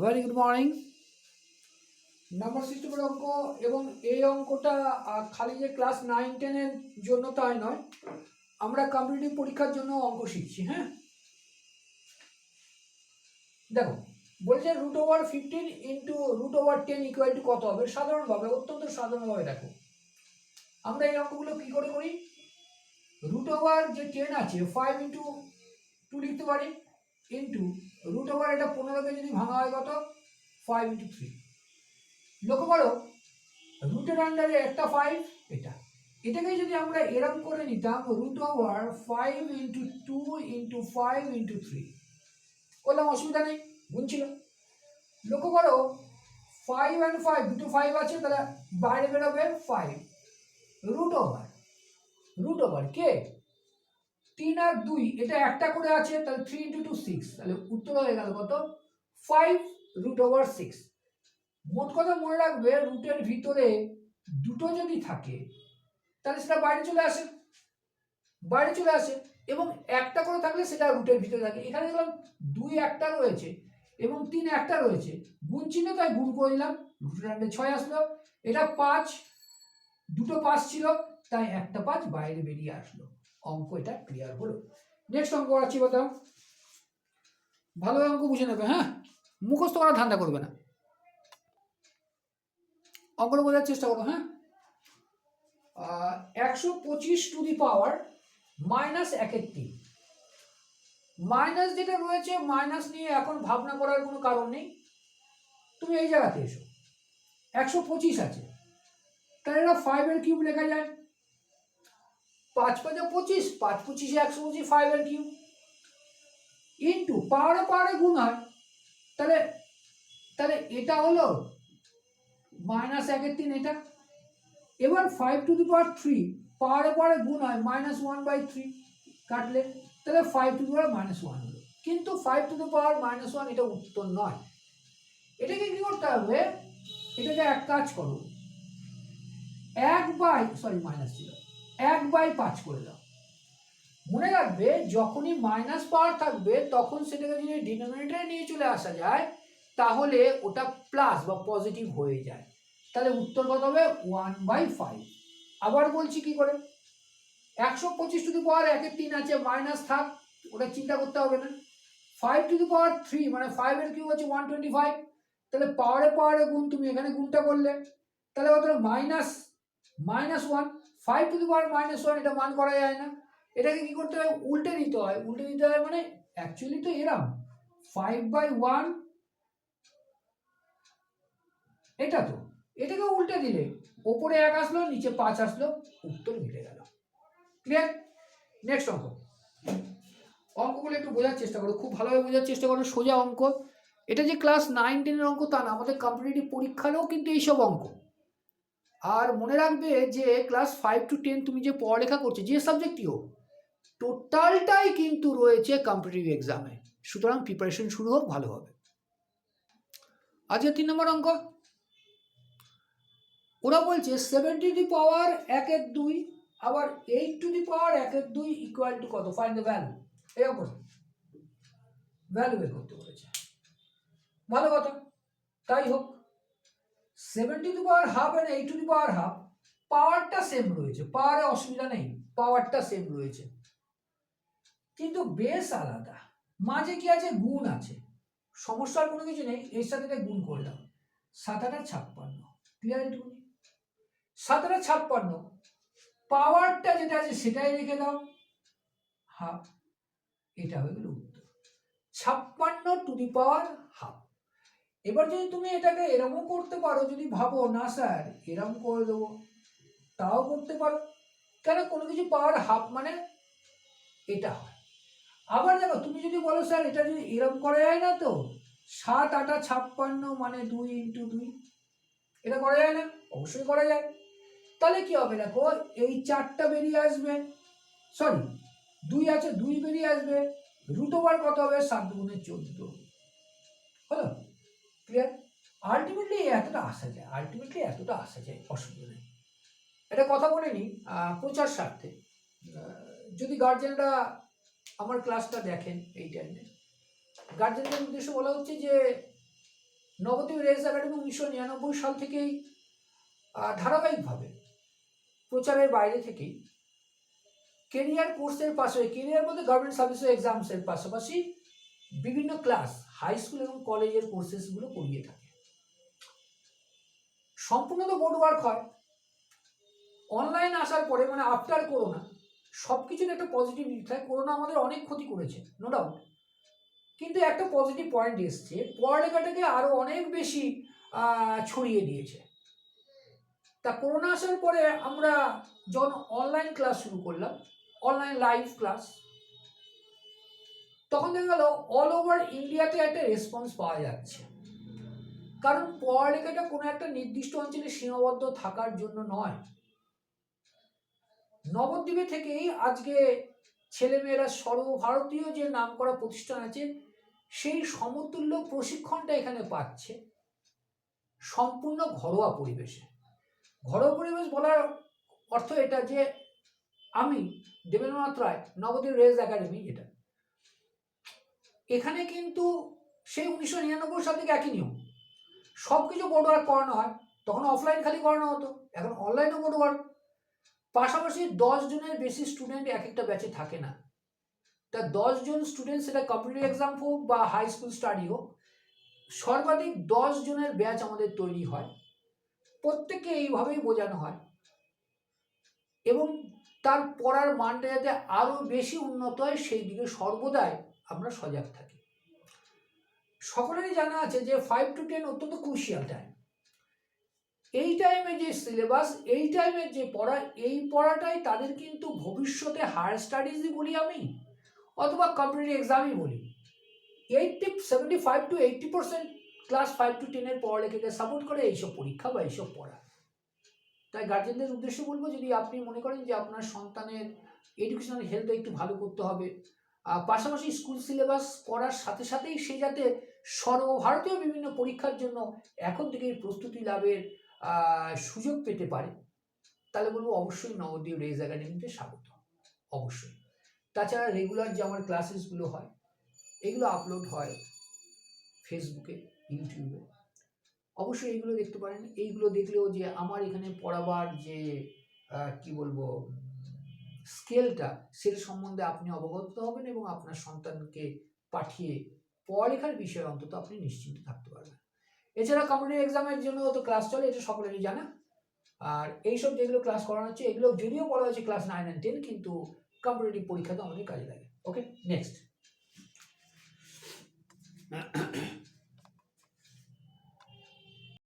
Very good morning number সিস্টেমের অঙ্ক এবং এই অঙ্কটা খালি যে ক্লাস নাইন টেনের জন্য তাই নয়। আমরা কম্পিটিটিভ পরীক্ষার জন্য অঙ্ক শিখছি হ্যাঁ? দেখো, বলছে root over fifteen into root over ten equal to কত হবে? সাধারণভাবে, অত্যন্ত সাধারণভাবে দেখো। আমরা এই অঙ্কগুলো কী করে করি? রুট ওভার যে টেন আছে ফাইভ ইন্টু টু লিখতে পারি। ইন্টু রুট ওভার এটা পনেরোকে যদি ভাঙা হয় কত? ফাইভ ইন্টু থ্রি লক্ষ্য করো রুটের আন্ডারে একটা ফাইভ এটা। এটাকে যদি আমরা এরম করে নিতাম root over five into two into five into three করলাম, অসুবিধা নেই গুনছিল লক্ষ্য করো ফাইভ অ্যান্ড ফাইভ দুটো ফাইভ আছে, তাহলে বাইরে বেরোবে five root over root over কে? তিন আর দুই, এটা একটা করে আছে, তাহলে থ্রি ইন্টু টু সিক্স তাহলে উত্তর হয়ে গেল কত? ফাইভ রুট ওভার সিক্স মোট কথা মনে রাখবে রুটের ভিতরে দুটো যদি থাকে, তাহলে সেটা বাইরে চলে আসে। বাইরে চলে আসে, এবং একটা করে থাকলে সেটা রুটের ভিতরে থাকে। এখানে দেখলাম দুই একটা রয়েছে, এবং তিন একটা রয়েছে। গুণ চিহ্ন, তাই গুণ করে দিলাম রুটের আন্ডে ছয় আসলো। এটা পাঁচ, দুটো পাঁচ ছিল, তাই একটা পাঁচ বাইরে বেরিয়ে আসলো। অঙ্ক এটা ক্লিয়ার হলো। নেক্সট অঙ্ক করাচ্ছি বাতাও ভালো অঙ্ক বুঝে নেবে হ্যাঁ? মুখস্থ করার ধান্দা করবে না। অঙ্কটা বোঝার চেষ্টা করো হ্যাঁ? একশো পঁচিশ টু দি পাওয়ার মাইনাস একের তিন মাইনাস যেটা রয়েছে মাইনাস নিয়ে এখন ভাবনা করার কোনো কারণ নেই। তুমি এই জায়গাতে এসো। একশো পঁচিশ আছে। তাহলে এটা ফাইভের কিউব লেখা যায় পাঁচ পাঁচে পঁচিশ, পাঁচ পঁচিশে একশো পঁচিশ ফাইভের কিউব ইন্টু পাওয়ারে পাওয়ারে গুণ হয়। তাহলে তাহলে এটা হলো মাইনাস একের তিন এটা। এবার five to the power three পাওয়ারে পাওয়ারে গুণ হয় মাইনাস ওয়ান বাই থ্রি কাটলে, তাহলে five to the power minus one হলো। কিন্তু five to the power minus one এটা উত্তর নয়। এটাকে কি করতে হবে? এটাকে এক কাজ করো। এক বাই সরি মাইনাস ছিল এক বাই পাঁচ করে দাও। মনে রাখবে, যখনই মাইনাস পাওয়ার থাকবে, তখন সেটাকে যদি ডিনোমিনেটরে নিয়ে চলে আসা যায়, তাহলে ওটা প্লাস বা পজিটিভ হয়ে যায়। তাহলে উত্তর কত হবে? ওয়ান বাই ফাইভ আবার বলছি কি করে? একশো পঁচিশ টু দি পাওয়ার একের তিন আছে মাইনাস থাক, ওটা চিন্তা করতে হবে না। Five to the power three মানে ফাইভের কিউ হচ্ছে ওয়ান টোয়েন্টি ফাইভ তাহলে পাওয়ারে পাওয়ারে গুণ, তুমি এখানে গুণটা করলে। তাহলে কত minus minus one five to the power minus one এটা মান করা যায় না। এটাকে কি করতে হয়? উল্টে নিতে হয়। উল্টে নিতে হয় মানে অ্যাকচুয়ালি তো এরম। ফাইভ বাই ওয়ান এটা তো। এটাকে উল্টে দিলে, ওপরে এক আসলো, নিচে পাঁচ আসলো, উত্তর মিলে গেল। ক্লিয়ার নেক্সট অঙ্ক। অঙ্কগুলো একটু বোঝার চেষ্টা করো। খুব ভালোভাবে বোঝার চেষ্টা করো। সোজা অঙ্ক। এটা যে ক্লাস নাইন টেনের অঙ্ক, তা না। আমাদের কম্পিটিটিভ পরীক্ষারও কিন্তু এইসব অঙ্ক। আর মনে রাখবে যে ক্লাস ফাইভ টু টেন তুমি যে পড়ালেখা করছ, যে সাবজেক্টই হোক টোটালটাই কিন্তু রয়েছে কম্পিটিটিভ এক্সামে সুতরাং প্রিপারেশন শুরু হোক, ভালো হবে। আজকে তিন নম্বর অঙ্ক। ওরা বলছে সেভেন টু দি পাওয়ার একের দুই, আবার এইট টু দি পাওয়ার একের দুই ইকুয়াল টু কত? ফাইন দ্য ভ্যালু এরকম ভ্যালু বের করতে বলেছে। ভালো কথা। তাই হোক। Seven to power half and eight to the power half পাওয়ারটা সেম রয়েছে পাওয়ারে অসুবিধা নেই পাওয়ারটা সেম রয়েছে। কিন্তু বেশ আলাদা, মাঝে কি আছে? গুণ আছে। সমস্যার কোনো কিছু নেই, এর সাথে এটা গুণ করলাম সাত আটা ছাপ্পান্ন ক্লিয়ার এটুকুনি সাত আটা ছাপ্পান্ন পাওয়ারটা যেটা আছে সেটাই রেখে দাও। হাফ এটা হয়ে গেল উত্তর। ছাপ্পান্ন টু দি পাওয়ার হাফ এবার যদি তুমি এটাকে এরকমও করতে পারো, যদি ভাবো, না স্যার, এরকম করে দেবো। তাও করতে পারো। কেন? কোনো কিছু পাওয়ার হাফ মানে এটা হয়। আবার দেখো, তুমি যদি বলো, স্যার, এটা যদি এরকম করা যায় না তো? সাত, আটা, ছাপ্পান্ন মানে দুই ইন্টু দুই। এটা করা যায় না? অবশ্যই করা যায়। তাহলে কি হবে? দেখো, এই চারটা বেরিয়ে আসবে। সরি, দুই আছে, দুই বেরিয়ে আসবে। রুট ওভার কত হবে? সাত দুগুণে চোদ্দ। হলো? ক্লিয়ার আলটিমেটলি এতটা আসা যায় আলটিমেটলি এতটা আসা যায়, অসুবিধা নেই। এটা কথা বলে নিই প্রচার স্বার্থে। যদি গার্জেনরা আমার ক্লাসটা দেখেন এই টাইমে গার্জেনদের উদ্দেশ্যে বলা হচ্ছে যে, নবদ্বীপ রেস একাডেমি উনিশশো নিরানব্বই সাল থেকেই ধারাবাহিকভাবে প্রচারের বাইরে থেকেই কেরিয়ার কোর্সের পাশে কেরিয়ার বলতে গভর্নমেন্ট সার্ভিস এক্সামসের পাশাপাশি বিভিন্ন ক্লাস হাই স্কুল এবং কলেজের কোর্সেসগুলো করিয়ে থাকে। সম্পূর্ণ তো বোর্ড ওয়ার্ক হয়। অনলাইন আসার পরে মানে আফটার করোনা সব কিছুর একটা পজিটিভ দিক থাকে। করোনা আমাদের অনেক ক্ষতি করেছে নো ডাউট কিন্তু একটা পজিটিভ পয়েন্ট এসছে, পড়ালেখাটাকে আরও অনেক বেশি ছড়িয়ে দিয়েছে। তা করোনা আসার পরে আমরা যখন অনলাইন ক্লাস শুরু করলাম অনলাইন লাইভ ক্লাস তখন দেখা গেল অল ওভার ইন্ডিয়াতে একটা রেসপন্স পাওয়া যাচ্ছে। কারণ পড়ালেখাটা কোনো একটা নির্দিষ্ট অঞ্চলে সীমাবদ্ধ থাকার জন্য নয়। নবদ্বীপে থেকেই আজকে ছেলেমেয়েরা সর্বভারতীয় যে নামকরা প্রতিষ্ঠান আছে, সেই সমতুল্য প্রশিক্ষণটা এখানে পাচ্ছে সম্পূর্ণ ঘরোয়া পরিবেশে। ঘরোয়া পরিবেশ বলার অর্থ এটা যে আমি দেবেন্দ্রনাথ রায়, নবদ্বীপ রেস একাডেমি এটা। এখানে কিন্তু সেই উনিশশো নিরানব্বই সাল থেকে একই নিয়ম। সব কিছু বোর্ড ওয়ার্ক করানো হয়। তখন অফলাইন খালি করানো হতো। এখন অনলাইনও বোর্ড ওয়ার্ক পাশাপাশি দশ জনের বেশি স্টুডেন্ট এক একটা ব্যাচে থাকে না। তা দশ জন স্টুডেন্ট সেটা কম্পিটিভ এক্সাম হোক বা হাই স্কুল স্টাডি হোক, সর্বাধিক দশ জনের ব্যাচ আমাদের তৈরি হয়। প্রত্যেককে এইভাবেই বোঝানো হয়। এবং তার পড়ার মানটা যাতে আরও বেশি উন্নত হয় সেই দিকে সর্বদাই আমরা সজাগ থাকি। সকলেরই জানা আছে যে ফাইভ টু টেন অত্যন্ত ক্রুশিয়াল টাইম এই টাইমে যে সিলেবাস এই টাইমের যে পড়া, এই পড়াটাই তাদের কিন্তু ভবিষ্যতে হায়ার স্টাডিজই বলি আমি, অথবা কম্পিটিটিভ এক্সামই বলি। Eighty seventy five to eighty percent class five to টেনের পড়ালেখাকে সাপোর্ট করে এইসব পরীক্ষা বা এইসব পড়া। তাই গার্জেনদের উদ্দেশ্য বলব, যদি আপনি মনে করেন যে আপনার সন্তানের এডুকেশনাল হেলথ একটু ভালো করতে হবে পাশাপাশি স্কুল সিলেবাস করার সাথে সাথেই সে যাতে সর্বভারতীয় বিভিন্ন পরীক্ষার জন্য এখন থেকেই প্রস্তুতি লাভের সুযোগ পেতে পারে। তাহলে বলব অবশ্যই নবদ্বীপ রেজ একাডেমিতে স্বাগত। অবশ্যই। তাছাড়া রেগুলার যে আমার ক্লাসেসগুলো হয়, এগুলো আপলোড হয় ফেসবুকে ইউটিউবে অবশ্যই এইগুলো দেখতে পারেন। এইগুলো দেখলেও যে আমার এখানে পড়াবার যে কি বলব স্কেলটা সেল সম্বন্ধে আপনি অবগত হবেন এবং আপনার সন্তানকে পাঠিয়ে পড়ালেখার বিষয়ে অন্তত আপনি নিশ্চিন্ত থাকতে পারবেন। এছাড়া কম্পিটিভ এক্সামের জন্য তো ক্লাস চলে, এটা সকলেরই জানা। আর এইসব যেগুলো ক্লাস করানো হচ্ছে, এগুলো যদিও বলা হয়েছে ক্লাস নাইন অ্যান্ড টেন কিন্তু কম্পিটিটিভ পরীক্ষাতে আমাদের কাজে লাগে। Okay next